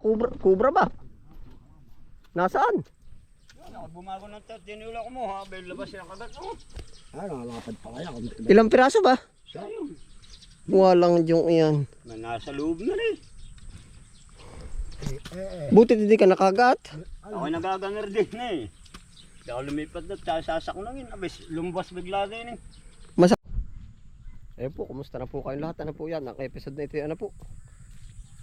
Kubra, kubra ba? Nasaan? Bumago ng tat, tinula ko mo ha, may labas siya kagat. Oh, Ah, nakalapad pa kaya. Ilang piraso ba? sayang. Walang yung iyan. Na nasa loob na rin. Eh, eh. Buti hindi ka nakagat. Ako nagaganger din na eh. Hindi ako lumipat na, sasak na ngin. Abis, lumabas bigla din eh. Eh po, kumusta na po kayong lahat? Ano po yan? Ang episode na ito, ano po?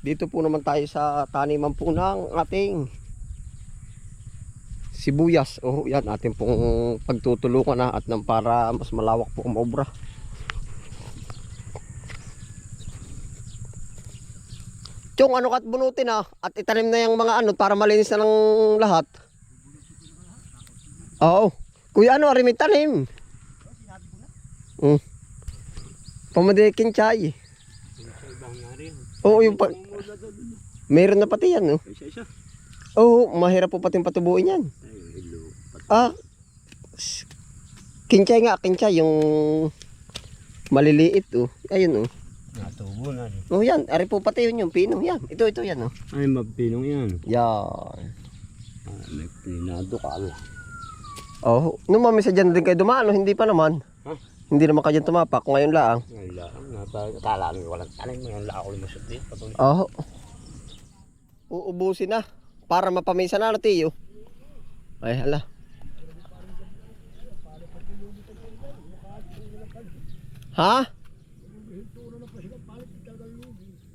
Dito po naman tayo sa taniman po ng ating sibuyas. Oh, yan, ating pong pagtutulungan na at nang para mas malawak po ang obra. Chong, ano kat bunutin ah? At itanim na yung mga ano para malinis na ng lahat. Oo. Kuya, ano, arimit tanim. Mm. Pamadikin chay. Sa. Oo, yung pa... Meron na pati yan, no? Oo, mahirap po pati patubuin yan. Ah, kinchay nga, kinchay, yung maliliit, oh. Ayun, oh. Natubo na rin. Oh, yan, ari po pati yun yung pino, yan. Ito, ito, yan, oh. Ay, mabinong yan. Yan. Ah, may pinado ka. Oh, nung mamisa dyan din kayo dumaan, no? hindi pa naman. Ha? Hindi naman kayo tumapak, ngayon lang. Ngayon lang, nata- kala mo walang tanim, ngayon lang ako lumusot din. Patuloy. Oh. Uubusin na. Para mapamisa na, no, tiyo. Ay, hala. Ha?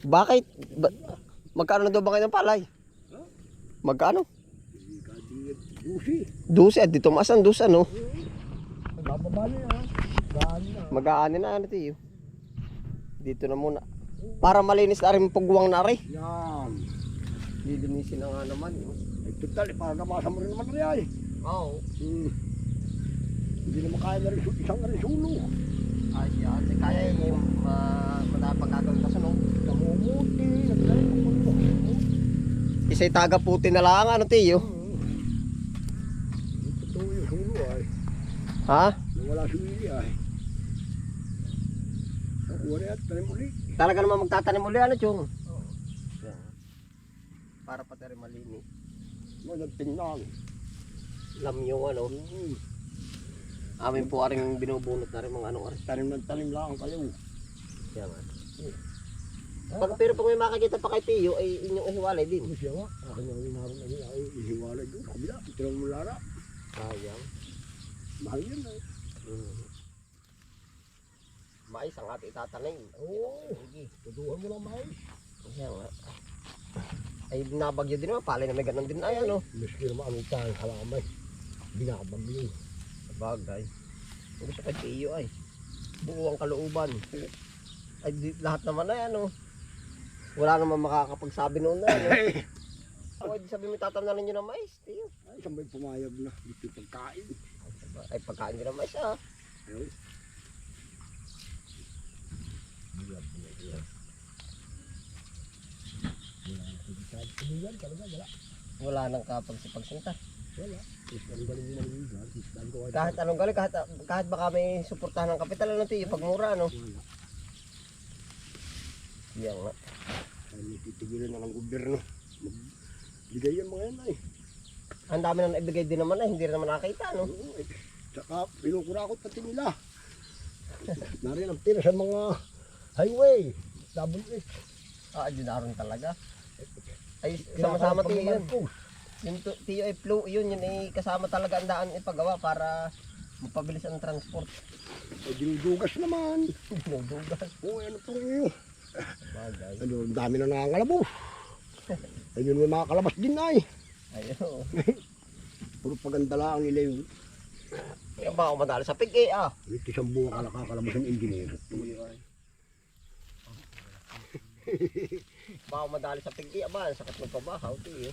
Bakit? Ba- magkano na daw ba kayo ng palay? Magkano? Busi. Dusi at dito maasan dusa no? Bababa na yan. Gaan na. Mag-aani na ano tiyo. Dito na muna. Para malinis na rin pagguwang na rin. Yan. Lilinisin na nga naman. Ay, total, eh, para nabasa mo rin naman na yan. Oo. Hmm. Hindi naman kaya na rin isang na rin sulo. Ay, yan. Di kaya yung uh, matapagagawin ka no? Namumuti. Isa'y taga puti na lang ano tiyo. Totoo yung sulo ay. Ha? Nawala si Willie ay. Nakuha na yan, tanim ulit. Talaga naman magtatanim uli ano chong? Oo. Para pati rin malinis. Magandang lang. Lam yung ano. Hmm. Amin po aring binubunot na rin mga ano aring. Tanim ng tanim lang kayo. Kaya nga. Pag, pero pag may makakita pa kay Tiyo, ay inyong ihiwalay din. Ano siya nga? Akin yung inaron na niya ay ihiwalay doon. Kabila, ito lang mo lara. Sayang. Mahal yan ay. Mm. Mais ang ating itatanim. Oo. Sige. Tutuhan mo lang mais. Kaya nga. Ay nabagyo din naman, palay na may ganun din ay ano. Miski naman anong tayo kalamay. Binakabambing. Sabagay. Kung gusto kay Tiyo ay. Buo ang kalooban. Ay di, lahat naman ay ano. Wala naman makakapagsabi noon na ano. Di sabi mo tatamnanin nyo ng mais, Tiyo. Ay, sabay pumayag na. Yung pagkain. Ay pagkain. Biyag, biyag, biyag. Wala na si Bisad. Kumiyan talaga, wala. Wala nang. Wala. Malingan. Is ang gawa. Kahit anong galing, kahit, kahit baka may suportahan ng kapital ano Tiyo, pag mura ano. Wala. Yan nga. Ay, titigilan na ng gobyerno. Magbigay yan mga yan ay. Ang dami na naibigay din naman ay hindi rin naman nakita no. Oo, eh. Tsaka pinukurakot pati nila. Narin ang tira sa mga highway. Double H. Ah, dinaron talaga. Ay, sama-sama tiyo yun. Yung tiyo ay flow, yun, yun ay kasama talaga ang daan ipagawa para mapabilis ang transport. Ay, dinudugas naman. Dinudugas. Oo, ano pong iyo. Bagay. Ano, ang dami na nangangalabos. Ayun may mga kalabas din ay. Ayun. Puro paganda lang nila yung Kaya baka madali sa pig eh ah. ito isang buwan ka nakakalabas ng engineer. Baka madali sa pig eh aba, ang sakit magpabahaw tiyo.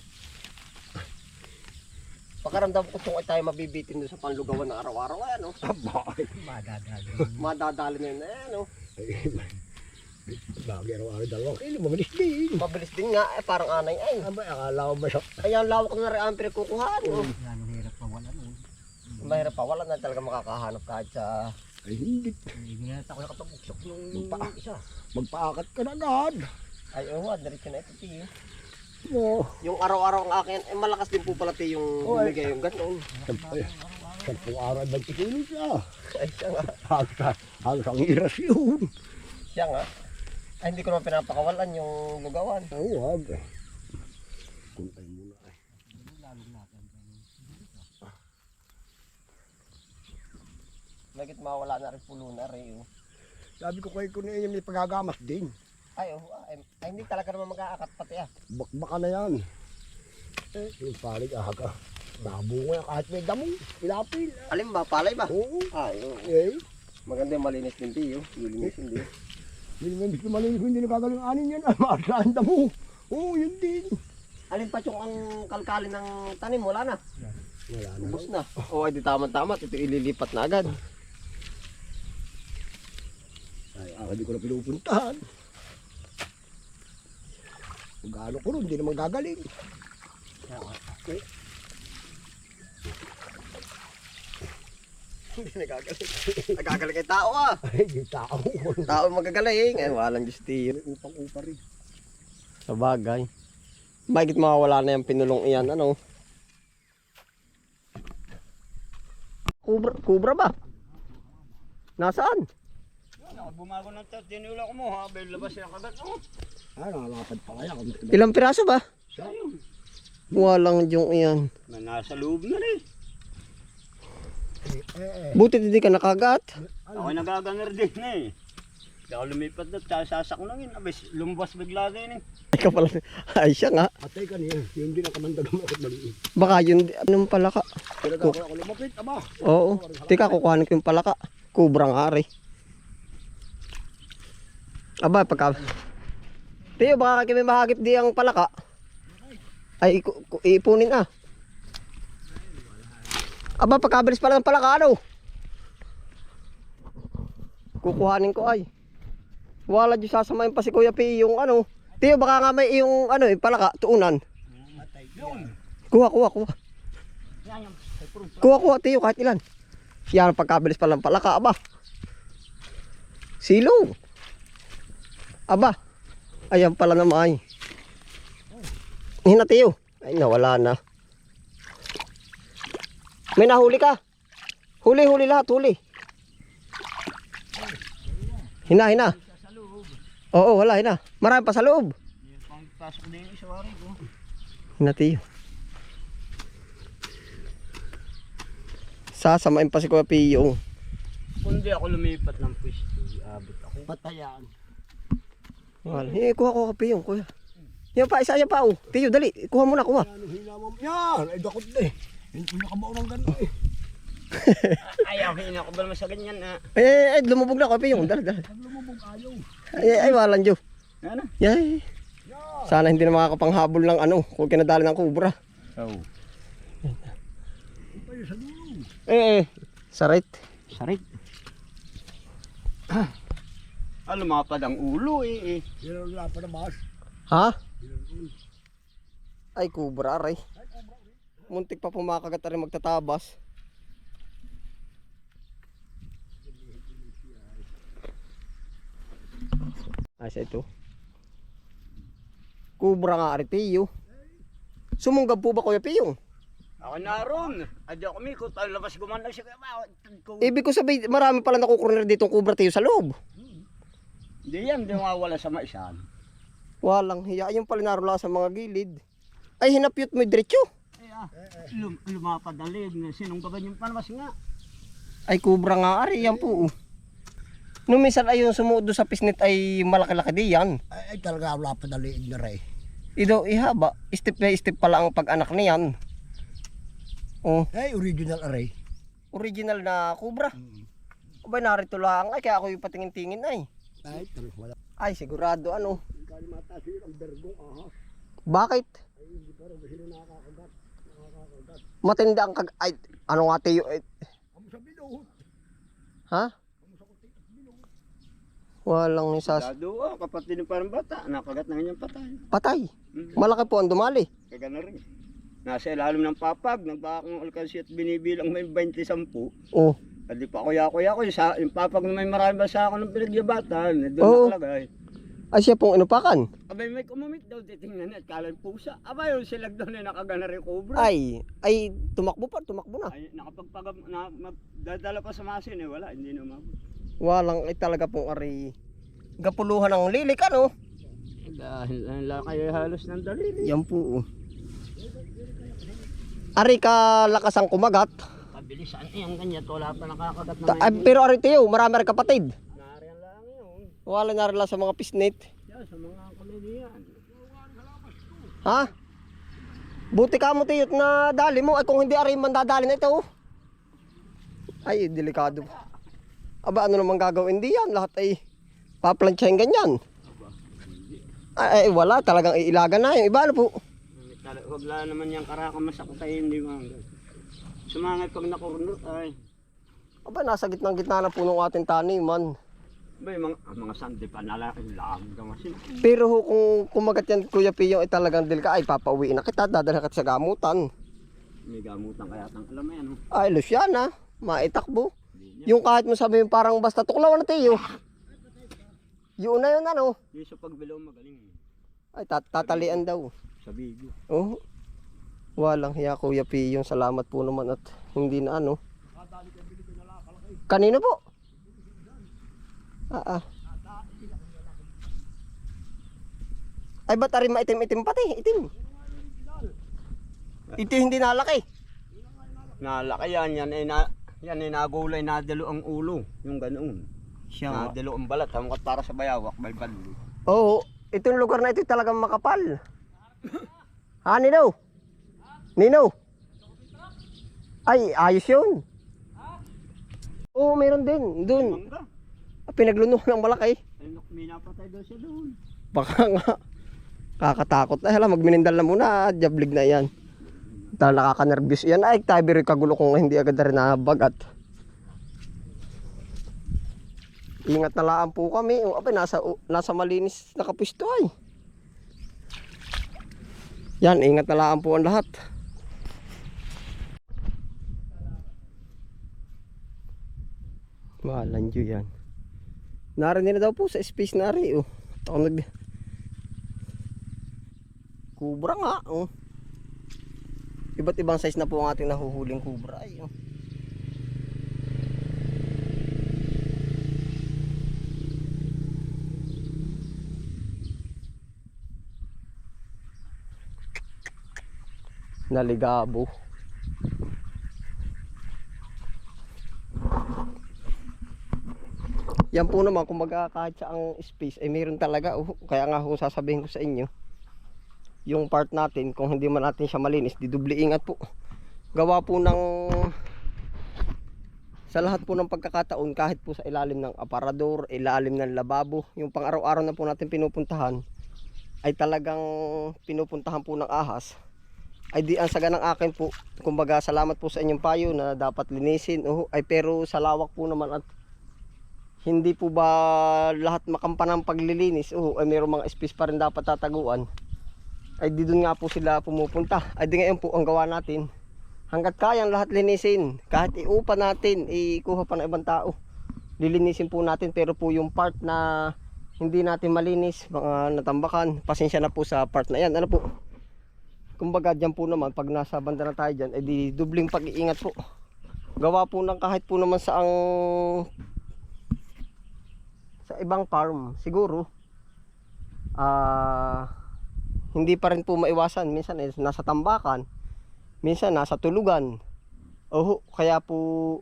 Pakaramdam ko kung ay tayo mabibitin doon sa panlugawan ng araw-araw ano. Abay. Madadali na yun eh ano. Lagi araw-araw dalawang kilo, mabilis din. Mabilis din nga eh parang anay ay. Abay, akala ko ba siya? Ayan lawak na rin ang pinagkukuhaan. Oh. Yan, hirap pa wala nun. Mahirap pa, wala na talaga makakahanap kahit sa... Ay, hindi. Hindi na ako nakapag-uksok nung Magpa- isa. Magpaakat ka na agad. Ay, oo, oh, diretso na ito, tiyo. Oo. Yung araw-araw ang akin, eh malakas din po pala tayo yung Oo, eh. bumigay yung gano'n. Sampung, sampung araw, 20 kilo siya. Ay, siya nga. Halos, halos ang iras yun. Siya nga. Ay, hindi ko naman pinapakawalan yung lugawan. Oo, wag. Kuntay muna ay. Nagit mawala na rin pulo na rin. oh. Sabi ko kayo ko na may pagagamas din. Ay, oh, ay, ay, hindi talaga naman mag-aakat pati ah. Bakbaka na yan. Eh, yung palig aga. Nabunga kahit may damo. Ilapil. Alin ba? Palay ba? Oo. Ay, oo. Eh, Maganda yung malinis din tiyo. Malinis hindi. Hindi naman gusto malinis hindi nagagaling anin yan. Ah, Maasahan damo. Oo, yun din. Alin pa yung ang kalkalin ng tanim? Wala na. Wala na. Ubus na. O, ay di tama-tama. Ito ililipat na agad. Ay, ako di ko na pinupuntahan. Kung gaano ko rin, hindi naman gagaling. Eh, Hindi nagagaling. Nagagaling kay tao ah. Ay, di tao. Tao magagaling. Ay, walang Diyos tiyo. Upang-upa rin. Sa bagay. Bakit mawawala na yung pinulong iyan? Ano? Kubra, kubra ba? Nasaan? Bumago ng tat, dinula ko mo ha, bay labas yung kagat mo. Ah, nakalapad pa kaya. Ilang piraso ba? Siya. Walang yung iyan. Nasa loob na rin. Buti hindi ka nakagat. Ako nagaganar din na eh. Hindi ako lumipat na, tsaka sasak na yun. Abis, lumabas bigla din eh. Ay ka pala. Ay siya nga. Atay ka niya. Yun din ang kamandag mo ako maliit. Baka yun. Anong palaka? Pinagawa ko ako lumapit. Aba. Oo. Tika, kukuhanin ko yung palaka. Kubra nga ari. Aba, pagka... Tiyo, baka kami mahagip di ang palaka. Ay, iipunin ah. Aba, pagkabilis pala ng palaka, ano? Kukuhanin ko ay. Wala dyan sasamayin pa si Kuya P yung ano. Tiyo, baka nga may yung ano, yung palaka, tuunan. Kuha, kuha, kuha. Kuha kuha tiyo kahit ilan. Yan pagkabilis pa lang palaka aba. Silo. Aba. Ayan pala naman ay. Hina tiyo. Ay nawala na. May nahuli ka. Huli huli lahat huli. Hina hina. Oo wala hina. Marami pa sa loob. Hina tiyo. Sasamain pa si Kuya Piyo. Kung di ako lumipat ng pwesto, abot ako. Patayan. Wala. Eh, kuha ko kape yung kuya. Yan pa, isa yan pa oh. Tiyo, dali. Kuha mo na, kuha. Ano hila mo? Yan. Ay, dakot na eh. Hindi ko nakabaw ng gano'n eh. Ay, ako hina ko ba sa ganyan ah. Eh, eh, eh, lumubog na kape yung. Dali, dali. Pag lumubog ayaw. Ay, ay, walang Diyo. Ano? Yay. Sana hindi na makakapanghabol ng ano, kung kinadali ng kubra. Oo. Ito pa yun sa dulo. Eh, eh. Sarit. Sarit. Ah, lumapad ang ulo eh. eh. Yan ang lapa na bas. Ha? Ay, kubra, aray. Muntik pa pumakagat na rin magtatabas. Ay, sa ito. Kubra nga, ari, Tiyo. Sumunggab po ba, Kuya Piyong? Ako naroon. Adi ako mikot. Ang labas gumandag siya. Ko. Ibig ko sabihin, marami pala nakukurner dito kubra, Tiyo, sa loob. Hindi yan. Hindi mawala sa maisan. Walang hiya. Yung pala naroon lang sa mga gilid. Ay, hinapyot mo diretso. Ah. Lum lumapad ang leg. Sinunggaban yung panabas nga. Ay, kubra nga, ari, yan po. oh. Nung minsan ay yung sumuod doon sa pisnit ay malaki-laki di yan. Ay, ay talaga ang lapa na liig na rin. Ido, ihaba. Step by step pala ang pag-anak niyan. Oh, Ay, original array. original na kubra. Abay, narito lang. Ay, kaya ako yung patingin-tingin ay. Ay, talaga wala. Ay, sigurado ano. Yung kalimata siya ang bergong ahas. Bakit? Ay, hindi pa rin sila Matindi ang kag... Ay, ano nga? Eh, sa binuhot. ha? Walang isas. Dado ah. Kapatid ng parang bata. Nakagat na kanyang patay. Patay. Mm. Malaki po ang dumali. Kagana rin. Nasa ilalim ng papag. Nagbakang alkansi at binibilang may 20-10. Oh, Hindi pa kuya kuya ko. Yung, sa, yung papag na may marami ba sa ako ng pinagyabatan. Doon Oo. nakalagay. Ay siya pong inupakan. Abay may kumamit daw, titingnan at kalan pusa. Abay yung silag daw na nakagana cobra. Ay, ay tumakbo pa, tumakbo na. Ay, nakapagpagam, na, magdadala pa sa masin eh, wala, hindi na umabot. Walang ay talaga pong ari gapuluhan ng lilik ano. Dahil ang laki halos ng daliri. Yan po. oh. Ari ka lakas ang kumagat. Kabilisan eh, ang ganyan, wala pa nakakagat na Ta- ay, pero ari tiyo, marami rin kapatid. Wala na rin sa mga pisnit. Yan, sa mga kamilihan. Ha? Buti ka mo tiyot na dali mo. Ay kung hindi ari man dadali na ito. Ay, delikado. Aba, ano naman gagawin di yan? Lahat ay paplansyahin ganyan. Ay, ay, wala. Talagang iilagan na yung iba ano po. Tala- Wag lang naman yung karaka masakot ay hindi mga Sumangay pag nakurnot ay. Aba, nasa gitnang gitna na po ng ating taniman. Yung mga, ang mga sandi pa nalaki lang kasi. Pero ho, kung kumagat yan, Kuya Pio, ay talagang dilka, ay papauwiin na kita, dadalhan kita sa gamutan. May gamutan kaya tang alam mo yan. oh. Ay, Luciana, maitakbo. Yung kahit mo sabihin parang basta tuklaw na tiyo. Yun na yun ano. Yung sa pagbilaw magaling. Ay, tat tatalian daw. Sa bigo. Oh. Walang hiya Kuya Pio, salamat po naman at hindi na ano. Kanino po? Ah, ah. Ay, ba't ari maitim-itim pati? Itim. Ito hindi nalaki. Nalaki yan, yan ay na, yan ay nagulay nadalo ang ulo. Yung ganoon. Siya. Nadalo ang balat, hamukot para sa bayawak, balbal. Oo, itong lugar na ito talagang makapal. ha, Nino? Nino? Ay, ayos yun. Oo, meron din. Doon. Mangga. Pinaglunuhan ng malaki. Ay, may napatay daw siya doon. Baka nga. Kakatakot na. Hala, magminindal na muna. Jablig na yan. Dahil nakaka-nervous yan. Ay, tabi rin kagulo kung hindi agad na rin nabagat. Ingat na laan po kami. O, abay, nasa, nasa malinis na kapisto ay. Yan, ingat na laan po ang lahat. Malandyo yan. Narinig na daw po sa space na rin. Oh. Ako nag... Kubra nga. Oh. Iba't ibang size na po ang ating nahuhuling kubra. Ay, oh. Naligabo. Yan po naman, kumbaga kahit sa ang space ay meron talaga. Oh, kaya nga kung sasabihin ko sa inyo, yung part natin, kung hindi man natin siya malinis, di dubli ingat po. Gawa po ng sa lahat po ng pagkakataon, kahit po sa ilalim ng aparador, ilalim ng lababo, yung pang araw-araw na po natin pinupuntahan, ay talagang pinupuntahan po ng ahas. Ay di ang saga ng akin po, kumbaga salamat po sa inyong payo na dapat linisin. Oh, ay pero sa lawak po naman at hindi po ba lahat makampan ng paglilinis? Oo, ay mayroong mga space pa rin dapat tataguan. Ay di doon nga po sila pumupunta. Ay di ngayon po ang gawa natin. Hanggat kayang lahat linisin, kahit iupa natin, ikuha pa ng ibang tao. Lilinisin po natin pero po yung part na hindi natin malinis, mga natambakan, pasensya na po sa part na yan. Ano po? Kumbaga dyan po naman, pag nasa banda na tayo dyan, ay di dubling pag-iingat po. Gawa po ng kahit po naman sa ang sa ibang farm siguro ah hindi pa rin po maiwasan. Minsan eh, nasa tambakan minsan nasa tulugan. Oho kaya po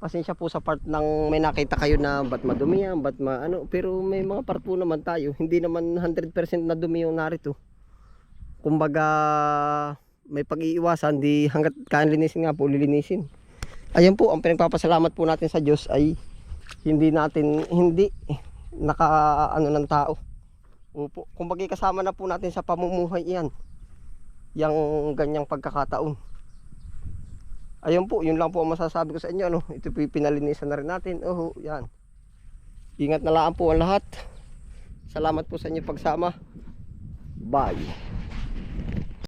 pasensya po sa part ng may nakita kayo na ba't madumi yan ba't ma ano pero may mga part po naman tayo. Hindi naman 100% na dumi yung narito. Kumbaga may pag-iiwasan di hanggat kaya linisin nga po lilinisin. Ayun po ang pinagpapasalamat po natin sa Diyos ay hindi natin hindi naka ano ng tao. Opo, kumbaga kasama na po natin sa pamumuhay 'yan. Yang ganyang pagkakataon. Ayun po, yun lang po ang masasabi ko sa inyo ano. Ito po yung pinalinisan na rin natin. Oho, 'yan. Ingat na lang po ang lahat. Salamat po sa inyong pagsama. Bye.